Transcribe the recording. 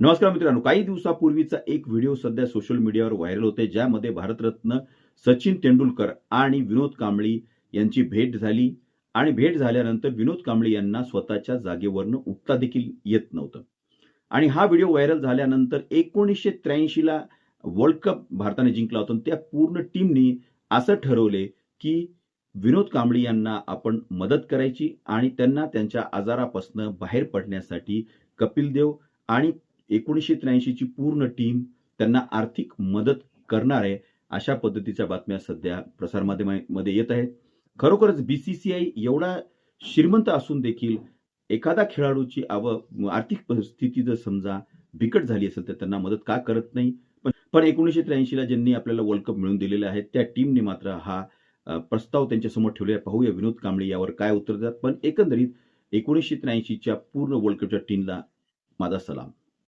नमस्कार मित्रांनो. काही दिवसापूर्वीचा एक व्हिडिओ सध्या सोशल मीडियावर व्हायरल होते ज्यामध्ये भारतरत्न सचिन तेंडुलकर आणि विनोद कांबळी यांची भेट झाली आणि भेट झाल्यानंतर विनोद कांबळी यांना स्वतःच्या जागेवरनं उठता देखील येत नव्हतं. आणि हा व्हिडिओ व्हायरल झाल्यानंतर एकोणीसशे त्र्याऐंशीला वर्ल्ड कप भारताने जिंकला होता त्या पूर्ण टीमनी असं ठरवले की विनोद कांबळी यांना आपण मदत करायची आणि त्यांना त्यांच्या आजारापासून बाहेर पडण्यासाठी कपिल देव आणि एकोणीसशे त्र्याऐंशीची पूर्ण टीम त्यांना आर्थिक मदत करणार आहे अशा पद्धतीच्या बातम्या सध्या प्रसारमाध्यमांमध्ये येत आहेत. खरोखरच बीसीसीआय एवढा श्रीमंत असून देखील एखादा खेळाडूची आव आर्थिक परिस्थिती जर समजा बिकट झाली असेल तर त्यांना मदत का करत नाही? पण पण एकोणीसशे त्र्याऐंशीला ज्यांनी आपल्याला वर्ल्ड कप मिळून दिलेले आहेत त्या टीमने मात्र हा प्रस्ताव त्यांच्यासमोर ठेवलेला पाहूया विनोद कांबळे यावर काय उत्तर देतात. पण एकंदरीत एकोणीसशे त्र्याऐंशीच्या पूर्ण वर्ल्ड कपच्या टीमला माझा सलाम.